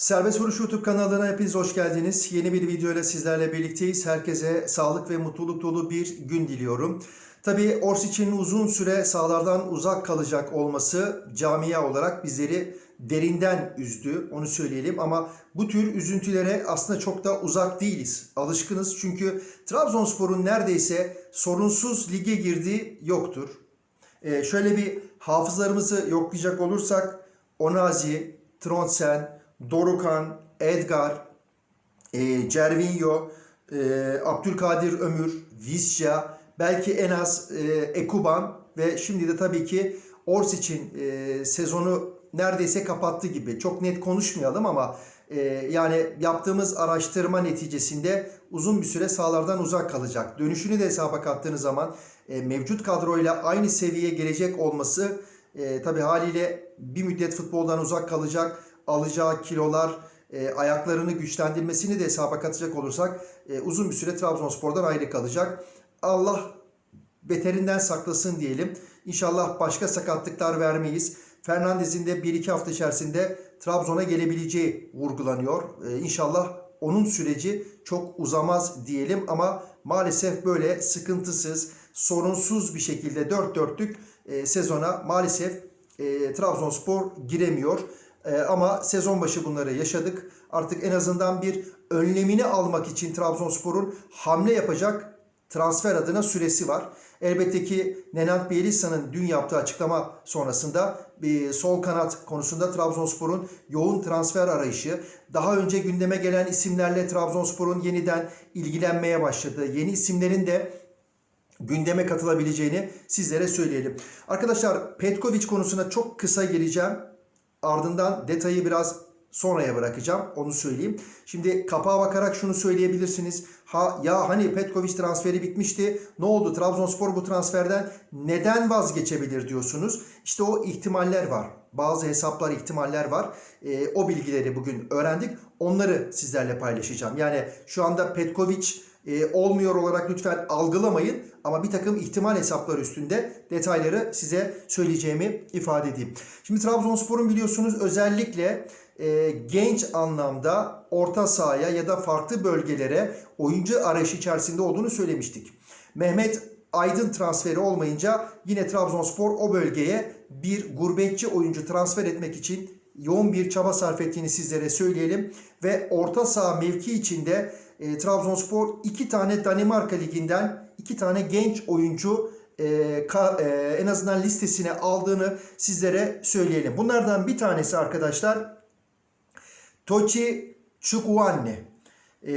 Serbest Vuruş YouTube kanalına hepiniz hoş geldiniz. Yeni bir video ile sizlerle birlikteyiz. Herkese sağlık ve mutluluk dolu bir gün diliyorum. Tabii Orsic'in uzun süre sahalardan uzak kalacak olması camia olarak bizleri derinden üzdü. Onu söyleyelim ama bu tür üzüntülere aslında çok da uzak değiliz. Alışkınız çünkü Trabzonspor'un neredeyse sorunsuz lige girdiği yoktur. Ee, şöyle bir hafızlarımızı yoklayacak olursak Onazi, Tronsen, Dorukan, Edgar, e, Cervinho, e, Abdülkadir Ömür, Visca, belki en az e, Ekuban ve şimdi de tabii ki Orsic'in e, sezonu neredeyse kapattı gibi. Çok net konuşmayalım ama e, yani yaptığımız araştırma neticesinde uzun bir süre sahalardan uzak kalacak. Dönüşünü de hesaba kattığınız zaman e, mevcut kadroyla aynı seviyeye gelecek olması e, tabii haliyle bir müddet futboldan uzak kalacak. Alacağı kilolar, e, ayaklarını güçlendirmesini de hesaba katacak olursak e, uzun bir süre Trabzonspor'dan ayrı kalacak. Allah beterinden saklasın diyelim. İnşallah başka sakatlıklar vermeyiz. Fernandez'in de 1-2 hafta içerisinde Trabzon'a gelebileceği vurgulanıyor. Ee, inşallah onun süreci çok uzamaz diyelim ama maalesef böyle sıkıntısız, sorunsuz bir şekilde dört dörtlük e, sezona maalesef e, Trabzonspor giremiyor. E, ama sezon başı bunları yaşadık. Artık en azından bir önlemini almak için Trabzonspor'un hamle yapacak transfer adına süresi var. Elbette ki Nenad Bielitsa'nın dün yaptığı açıklama sonrasında bir sol kanat konusunda Trabzonspor'un yoğun transfer arayışı, daha önce gündeme gelen isimlerle Trabzonspor'un yeniden ilgilenmeye başladığı, yeni isimlerin de gündeme katılabileceğini sizlere söyleyelim. Arkadaşlar Petkovic konusuna çok kısa gireceğim. Ardından detayı biraz sonraya bırakacağım. Onu söyleyeyim. Şimdi kapağa bakarak şunu söyleyebilirsiniz. Ha ya hani Petkovic transferi bitmişti. Ne oldu? Trabzonspor bu transferden neden vazgeçebilir diyorsunuz. İşte o ihtimaller var. Bazı hesaplar, ihtimaller var. Ee, o bilgileri bugün öğrendik. Onları sizlerle paylaşacağım. Yani şu anda Petkovic e, olmuyor olarak lütfen algılamayın. Ama bir takım ihtimal hesapları üstünde detayları size söyleyeceğimi ifade edeyim. Şimdi Trabzonspor'un biliyorsunuz özellikle e, genç anlamda orta sahaya ya da farklı bölgelere oyuncu arayışı içerisinde olduğunu söylemiştik. Mehmet Aydın transferi olmayınca yine Trabzonspor o bölgeye bir gurbetçi oyuncu transfer etmek için yoğun bir çaba sarf ettiğini sizlere söyleyelim. Ve orta saha mevki içinde e, Trabzonspor iki tane Danimarka Ligi'nden iki tane genç oyuncu e, ka, e, en azından listesine aldığını sizlere söyleyelim. Bunlardan bir tanesi arkadaşlar Tochi Chukwanne. E,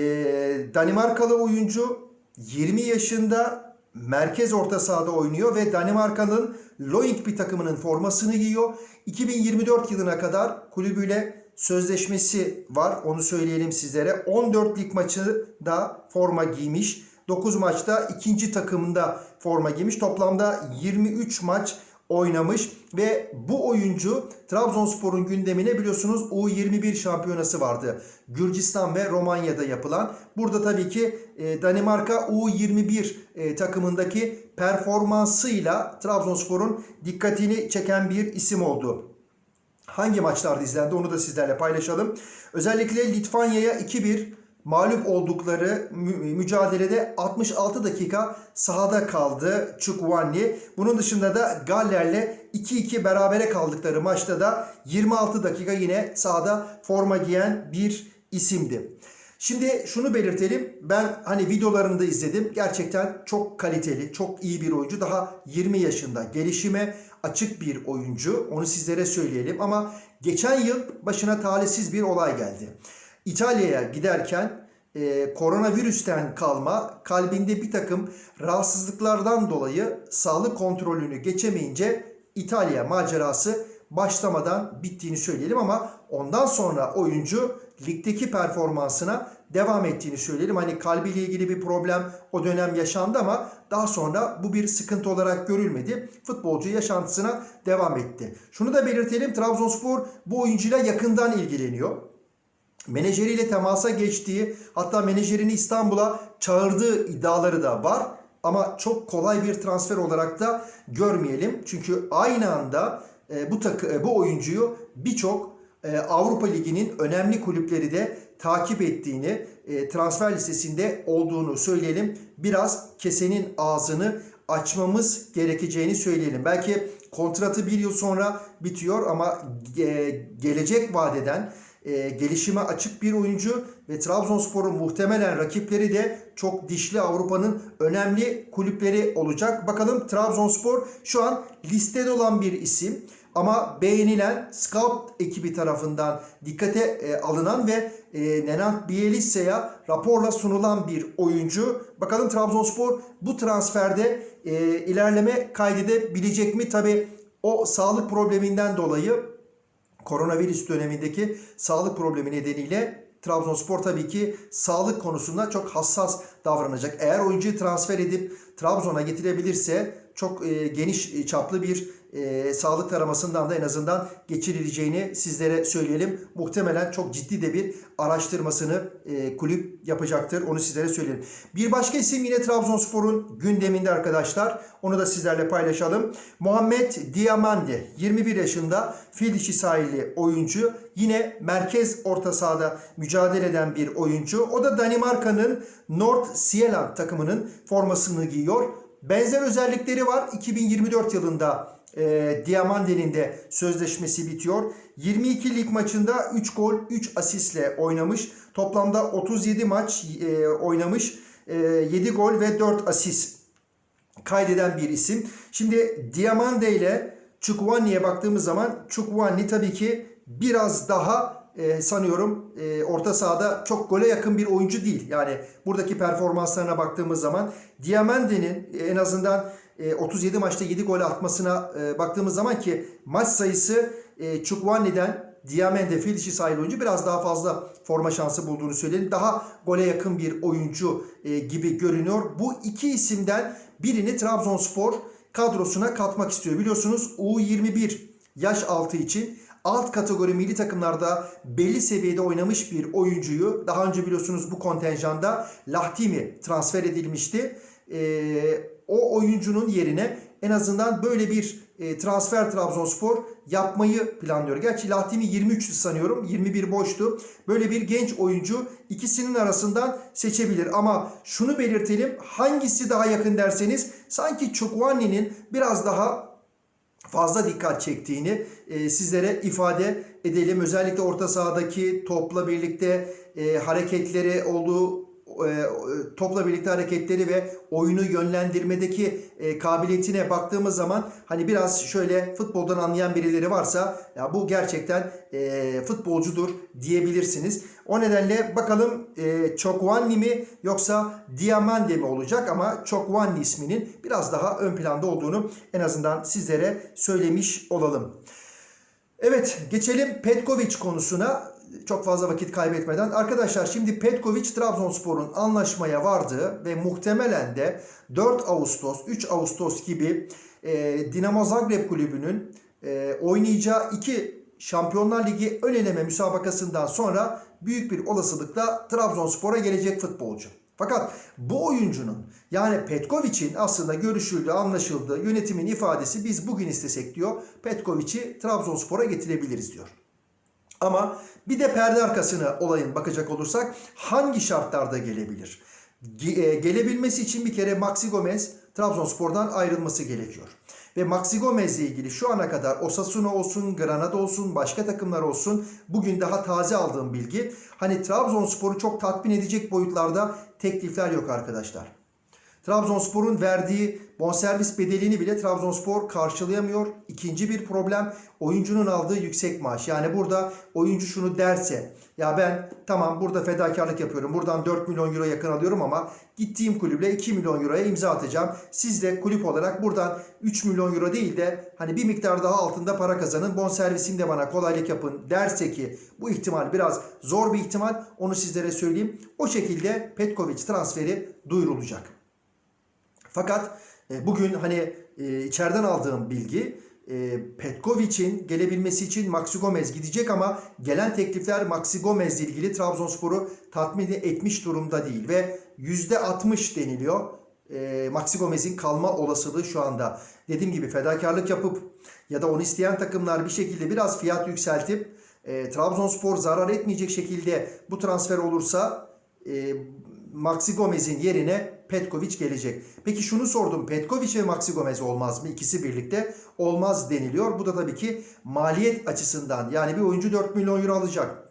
Danimarkalı oyuncu 20 yaşında merkez orta sahada oynuyor ve Danimarka'nın Loing takımının formasını giyiyor. 2024 yılına kadar kulübüyle sözleşmesi var. Onu söyleyelim sizlere. 14 lig maçı da forma giymiş. 9 maçta ikinci takımında forma giymiş. Toplamda 23 maç oynamış ve bu oyuncu Trabzonspor'un gündemine biliyorsunuz U21 şampiyonası vardı. Gürcistan ve Romanya'da yapılan. Burada tabii ki e, Danimarka U21 e, takımındaki performansıyla Trabzonspor'un dikkatini çeken bir isim oldu. Hangi maçlarda izlendi onu da sizlerle paylaşalım. Özellikle Litvanya'ya 2-1 mağlup oldukları mü- mücadelede 66 dakika sahada kaldı Çukwanli. Bunun dışında da Galler'le 2-2 berabere kaldıkları maçta da 26 dakika yine sahada forma giyen bir isimdi. Şimdi şunu belirtelim. Ben hani videolarını da izledim. Gerçekten çok kaliteli, çok iyi bir oyuncu. Daha 20 yaşında. Gelişime açık bir oyuncu. Onu sizlere söyleyelim. Ama geçen yıl başına talihsiz bir olay geldi. İtalya'ya giderken e, koronavirüsten kalma kalbinde bir takım rahatsızlıklardan dolayı sağlık kontrolünü geçemeyince İtalya macerası başlamadan bittiğini söyleyelim ama ondan sonra oyuncu ligdeki performansına devam ettiğini söyleyelim. Hani kalbiyle ilgili bir problem o dönem yaşandı ama daha sonra bu bir sıkıntı olarak görülmedi. Futbolcu yaşantısına devam etti. Şunu da belirtelim Trabzonspor bu oyuncuyla yakından ilgileniyor menajeriyle temasa geçtiği hatta menajerini İstanbul'a çağırdığı iddiaları da var. Ama çok kolay bir transfer olarak da görmeyelim. Çünkü aynı anda e, bu takı, e, bu oyuncuyu birçok e, Avrupa Ligi'nin önemli kulüpleri de takip ettiğini, e, transfer listesinde olduğunu söyleyelim. Biraz kesenin ağzını açmamız gerekeceğini söyleyelim. Belki kontratı bir yıl sonra bitiyor ama gelecek vadeden e, gelişime açık bir oyuncu ve Trabzonspor'un muhtemelen rakipleri de çok dişli Avrupa'nın önemli kulüpleri olacak. Bakalım Trabzonspor şu an listede olan bir isim ama beğenilen scout ekibi tarafından dikkate e, alınan ve e, Nenad Bielitsa'ya raporla sunulan bir oyuncu. Bakalım Trabzonspor bu transferde e, ilerleme kaydedebilecek mi? Tabi o sağlık probleminden dolayı koronavirüs dönemindeki sağlık problemi nedeniyle Trabzonspor tabii ki sağlık konusunda çok hassas davranacak. Eğer oyuncuyu transfer edip Trabzon'a getirebilirse çok e, geniş çaplı bir e, sağlık taramasından da en azından geçirileceğini sizlere söyleyelim. Muhtemelen çok ciddi de bir araştırmasını e, kulüp yapacaktır. Onu sizlere söyleyelim. Bir başka isim yine Trabzonspor'un gündeminde arkadaşlar. Onu da sizlerle paylaşalım. Muhammed Diamande 21 yaşında fil dişi sahili oyuncu. Yine merkez orta sahada mücadele eden bir oyuncu. O da Danimarka'nın North Zealand takımının formasını giyiyor. Benzer özellikleri var. 2024 yılında e, Diamande'nin de sözleşmesi bitiyor. 22 lig maçında 3 gol 3 asistle oynamış. Toplamda 37 maç e, oynamış. E, 7 gol ve 4 asist kaydeden bir isim. Şimdi Diamande ile Chukwuani'ye baktığımız zaman Chukwuani tabii ki biraz daha e, sanıyorum e, orta sahada çok gole yakın bir oyuncu değil. Yani buradaki performanslarına baktığımız zaman Diamande'nin en azından e, 37 maçta 7 gol atmasına e, baktığımız zaman ki maç sayısı e, Chukwuani'den Diamande fil dişi sahil oyuncu biraz daha fazla forma şansı bulduğunu söyleyelim. Daha gole yakın bir oyuncu e, gibi görünüyor. Bu iki isimden birini Trabzonspor kadrosuna katmak istiyor. Biliyorsunuz U21 yaş altı için alt kategori milli takımlarda belli seviyede oynamış bir oyuncuyu daha önce biliyorsunuz bu kontenjanda Lahtimi transfer edilmişti. Ee, o oyuncunun yerine en azından böyle bir e, transfer Trabzonspor yapmayı planlıyor. Gerçi Lahtimi 23'tü sanıyorum. 21 boştu. Böyle bir genç oyuncu ikisinin arasından seçebilir. Ama şunu belirtelim. Hangisi daha yakın derseniz sanki Chukwuani'nin biraz daha fazla dikkat çektiğini e, sizlere ifade edelim. Özellikle orta sahadaki topla birlikte e, hareketleri olduğu e, topla birlikte hareketleri ve oyunu yönlendirmedeki e, kabiliyetine baktığımız zaman hani biraz şöyle futboldan anlayan birileri varsa ya bu gerçekten e, futbolcudur diyebilirsiniz. O nedenle bakalım e, Chokwanli mi yoksa Diamande mi olacak ama Chokwanli isminin biraz daha ön planda olduğunu en azından sizlere söylemiş olalım. Evet geçelim Petkovic konusuna çok fazla vakit kaybetmeden. Arkadaşlar şimdi Petkovic Trabzonspor'un anlaşmaya vardığı ve muhtemelen de 4 Ağustos, 3 Ağustos gibi e, Dinamo Zagreb kulübünün e, oynayacağı iki Şampiyonlar Ligi ön eleme müsabakasından sonra büyük bir olasılıkla Trabzonspor'a gelecek futbolcu. Fakat bu oyuncunun yani Petkovic'in aslında görüşüldü, anlaşıldı, yönetimin ifadesi biz bugün istesek diyor. Petkovic'i Trabzonspor'a getirebiliriz diyor. Ama bir de perde arkasına olayın bakacak olursak hangi şartlarda gelebilir? Ge- gelebilmesi için bir kere Maxi Gomez Trabzonspor'dan ayrılması gerekiyor. Ve Maxi Gomez ile ilgili şu ana kadar Osasuna olsun, Granada olsun, başka takımlar olsun bugün daha taze aldığım bilgi. Hani Trabzonspor'u çok tatmin edecek boyutlarda teklifler yok arkadaşlar. Trabzonspor'un verdiği bonservis bedelini bile Trabzonspor karşılayamıyor. İkinci bir problem oyuncunun aldığı yüksek maaş. Yani burada oyuncu şunu derse ya ben tamam burada fedakarlık yapıyorum. Buradan 4 milyon euro yakın alıyorum ama gittiğim kulüple 2 milyon euroya imza atacağım. Siz de kulüp olarak buradan 3 milyon euro değil de hani bir miktar daha altında para kazanın. Bonservisini de bana kolaylık yapın derse ki bu ihtimal biraz zor bir ihtimal. Onu sizlere söyleyeyim. O şekilde Petkovic transferi duyurulacak. Fakat e, bugün hani e, içeriden aldığım bilgi e, Petkovic'in gelebilmesi için Maxi Gomez gidecek ama gelen teklifler Maxi Gomez ile ilgili Trabzonspor'u tatmin etmiş durumda değil ve %60 deniliyor. E, Maxi Gomez'in kalma olasılığı şu anda. Dediğim gibi fedakarlık yapıp ya da onu isteyen takımlar bir şekilde biraz fiyat yükseltip e, Trabzonspor zarar etmeyecek şekilde bu transfer olursa e, Maxi Gomez'in yerine Petkovic gelecek. Peki şunu sordum. Petkovic ve Maxi Gomez olmaz mı? İkisi birlikte olmaz deniliyor. Bu da tabii ki maliyet açısından. Yani bir oyuncu 4 milyon euro alacak.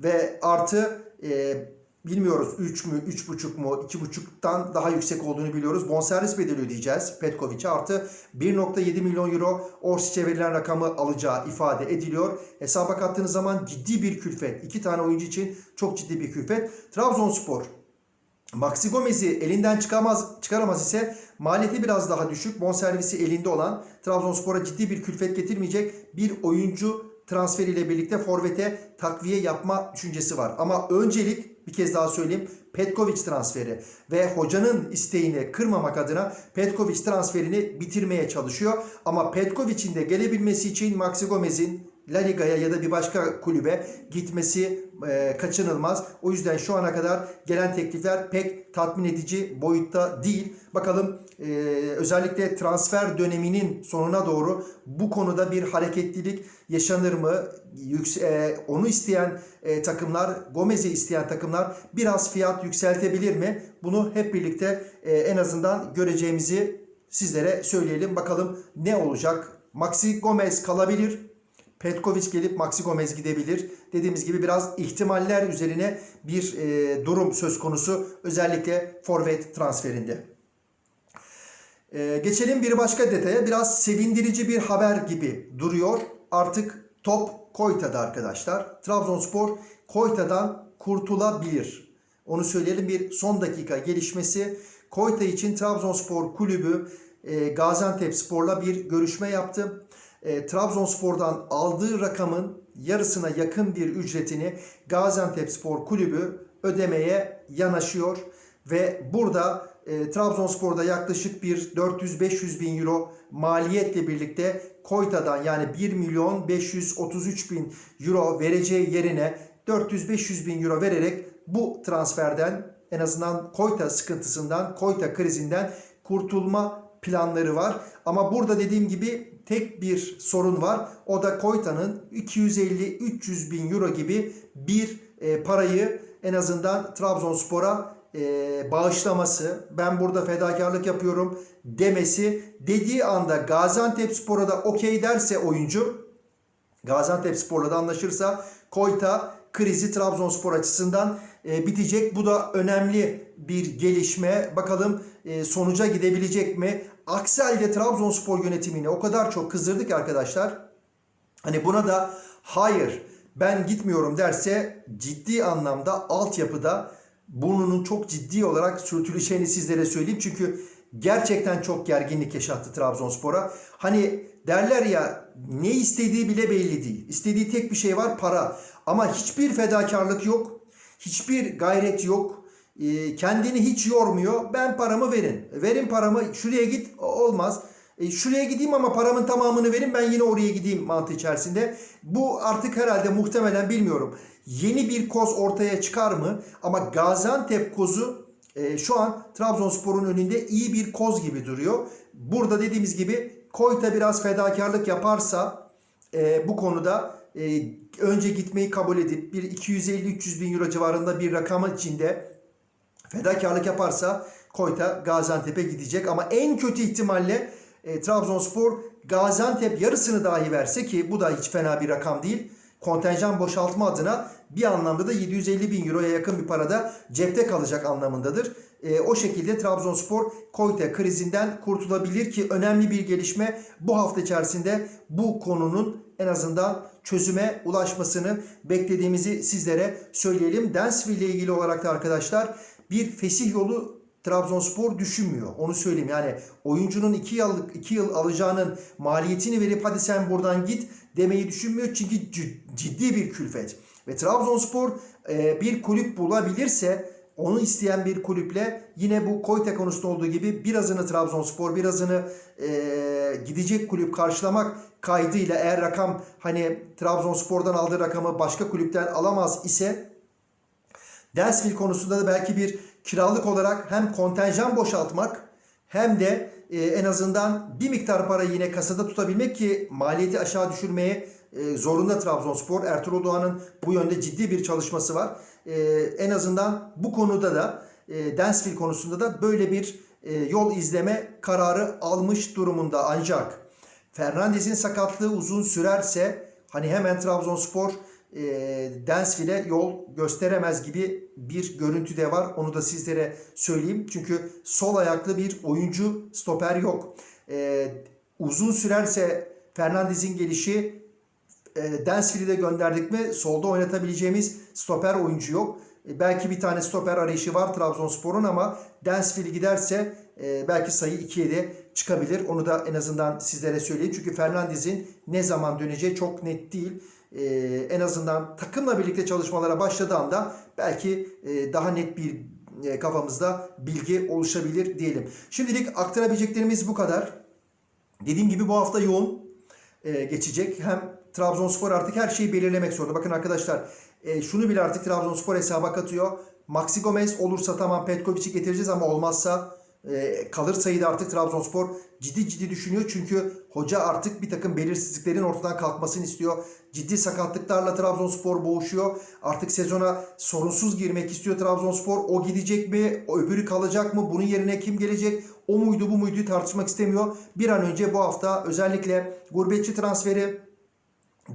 Ve artı e, bilmiyoruz 3 mü 3,5 mu 2,5'tan daha yüksek olduğunu biliyoruz. Bonservis bedeli ödeyeceğiz Petkovic'e artı 1.7 milyon euro Orsic'e verilen rakamı alacağı ifade ediliyor. Hesaba kattığınız zaman ciddi bir külfet. İki tane oyuncu için çok ciddi bir külfet. Trabzonspor Maxi Gomez'i elinden çıkamaz, çıkaramaz ise maliyeti biraz daha düşük. Bonservisi elinde olan Trabzonspor'a ciddi bir külfet getirmeyecek bir oyuncu transferiyle birlikte forvete takviye yapma düşüncesi var. Ama öncelik bir kez daha söyleyeyim Petkovic transferi ve hocanın isteğini kırmamak adına Petkovic transferini bitirmeye çalışıyor. Ama Petkovic'in de gelebilmesi için Maxi Gomez'in La Liga'ya ya da bir başka kulübe gitmesi e, kaçınılmaz. O yüzden şu ana kadar gelen teklifler pek tatmin edici boyutta değil. Bakalım e, özellikle transfer döneminin sonuna doğru bu konuda bir hareketlilik yaşanır mı? Yüks e, onu isteyen e, takımlar, Gomez'i isteyen takımlar biraz fiyat yükseltebilir mi? Bunu hep birlikte e, en azından göreceğimizi sizlere söyleyelim. Bakalım ne olacak? Maxi Gomez kalabilir. Petkovic gelip Maxi Gomez gidebilir. Dediğimiz gibi biraz ihtimaller üzerine bir e, durum söz konusu. Özellikle forvet transferinde. E, geçelim bir başka detaya. Biraz sevindirici bir haber gibi duruyor. Artık top Koyta'da arkadaşlar. Trabzonspor Koyta'dan kurtulabilir. Onu söyleyelim bir son dakika gelişmesi. Koyta için Trabzonspor kulübü e, Gaziantep Spor'la bir görüşme yaptı e, Trabzonspor'dan aldığı rakamın yarısına yakın bir ücretini Gaziantepspor Kulübü ödemeye yanaşıyor. Ve burada e, Trabzonspor'da yaklaşık bir 400-500 bin euro maliyetle birlikte Koyta'dan yani 1 milyon 533 bin euro vereceği yerine 400-500 bin euro vererek bu transferden en azından Koyta sıkıntısından, Koyta krizinden kurtulma planları var. Ama burada dediğim gibi tek bir sorun var. O da Koyta'nın 250-300 bin euro gibi bir e, parayı en azından Trabzonspor'a e, bağışlaması, ben burada fedakarlık yapıyorum demesi dediği anda Gaziantep Spor'a da okey derse oyuncu Gaziantep Spor'la da anlaşırsa Koyta krizi Trabzonspor açısından e, bitecek. Bu da önemli bir gelişme. Bakalım e, sonuca gidebilecek mi? Aksi halde Trabzonspor yönetimini o kadar çok kızdırdık ki arkadaşlar. Hani buna da hayır ben gitmiyorum derse ciddi anlamda altyapıda burnunun çok ciddi olarak sürtüleceğini sizlere söyleyeyim. Çünkü gerçekten çok gerginlik yaşattı Trabzonspor'a. Hani derler ya ne istediği bile belli değil. İstediği tek bir şey var para. Ama hiçbir fedakarlık yok. Hiçbir gayret yok. Ee, kendini hiç yormuyor. Ben paramı verin. Verin paramı şuraya git olmaz. E, şuraya gideyim ama paramın tamamını verin ben yine oraya gideyim mantığı içerisinde. Bu artık herhalde muhtemelen bilmiyorum. Yeni bir koz ortaya çıkar mı? Ama Gaziantep kozu e, şu an Trabzonspor'un önünde iyi bir koz gibi duruyor. Burada dediğimiz gibi Koyta biraz fedakarlık yaparsa e, bu konuda e, önce gitmeyi kabul edip bir 250-300 bin euro civarında bir rakamı içinde fedakarlık yaparsa Koyta Gaziantep'e gidecek. Ama en kötü ihtimalle e, Trabzonspor Gaziantep yarısını dahi verse ki bu da hiç fena bir rakam değil. Kontenjan boşaltma adına bir anlamda da 750 bin euroya yakın bir parada cepte kalacak anlamındadır. E, o şekilde Trabzonspor Koyta krizinden kurtulabilir ki önemli bir gelişme bu hafta içerisinde bu konunun en azından çözüme ulaşmasını beklediğimizi sizlere söyleyelim. Dansville ile ilgili olarak da arkadaşlar bir fesih yolu Trabzonspor düşünmüyor. Onu söyleyeyim. Yani oyuncunun 2 yıllık 2 yıl alacağının maliyetini verip hadi sen buradan git demeyi düşünmüyor. Çünkü ciddi bir külfet. Ve Trabzonspor e, bir kulüp bulabilirse onu isteyen bir kulüple yine bu Koyta konusunda olduğu gibi birazını Trabzonspor birazını e, gidecek kulüp karşılamak kaydıyla eğer rakam hani Trabzonspor'dan aldığı rakamı başka kulüpten alamaz ise Densville konusunda da belki bir kiralık olarak hem kontenjan boşaltmak hem de e, en azından bir miktar para yine kasada tutabilmek ki maliyeti aşağı düşürmeye e, zorunda Trabzonspor. Ertuğrul Doğan'ın bu yönde ciddi bir çalışması var. E, en azından bu konuda da e, konusunda da böyle bir yol izleme kararı almış durumunda. Ancak Fernandez'in sakatlığı uzun sürerse hani hemen Trabzonspor e, Dansville'e yol gösteremez gibi bir görüntü de var. Onu da sizlere söyleyeyim. Çünkü sol ayaklı bir oyuncu stoper yok. E, uzun sürerse Fernandez'in gelişi e, Dansville'i de gönderdik mi solda oynatabileceğimiz stoper oyuncu yok. E, belki bir tane stoper arayışı var Trabzonspor'un ama Dansville giderse e, belki sayı 2'ye de çıkabilir. Onu da en azından sizlere söyleyeyim. Çünkü Fernandez'in ne zaman döneceği çok net değil. E, en azından takımla birlikte çalışmalara başladığı anda belki e, daha net bir e, kafamızda bilgi oluşabilir diyelim. Şimdilik aktarabileceklerimiz bu kadar. Dediğim gibi bu hafta yoğun e, geçecek. Hem Trabzonspor artık her şeyi belirlemek zorunda. Bakın arkadaşlar e, şunu bile artık Trabzonspor hesaba katıyor. Maxi Gomez olursa tamam Petkovic'i getireceğiz ama olmazsa e, kalır sayıda artık Trabzonspor ciddi ciddi düşünüyor. Çünkü hoca artık bir takım belirsizliklerin ortadan kalkmasını istiyor. Ciddi sakatlıklarla Trabzonspor boğuşuyor. Artık sezona sorunsuz girmek istiyor Trabzonspor. O gidecek mi? O öbürü kalacak mı? Bunun yerine kim gelecek? O muydu bu muydu tartışmak istemiyor. Bir an önce bu hafta özellikle gurbetçi transferi,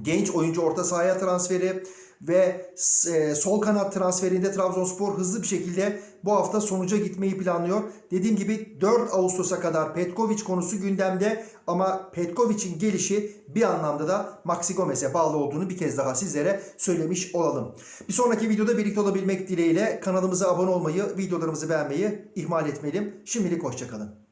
genç oyuncu orta sahaya transferi ve e, sol kanat transferinde Trabzonspor hızlı bir şekilde bu hafta sonuca gitmeyi planlıyor. Dediğim gibi 4 Ağustos'a kadar Petkovic konusu gündemde ama Petkovic'in gelişi bir anlamda da Maxi Gomez'e bağlı olduğunu bir kez daha sizlere söylemiş olalım. Bir sonraki videoda birlikte olabilmek dileğiyle kanalımıza abone olmayı, videolarımızı beğenmeyi ihmal etmeyelim. Şimdilik hoşçakalın.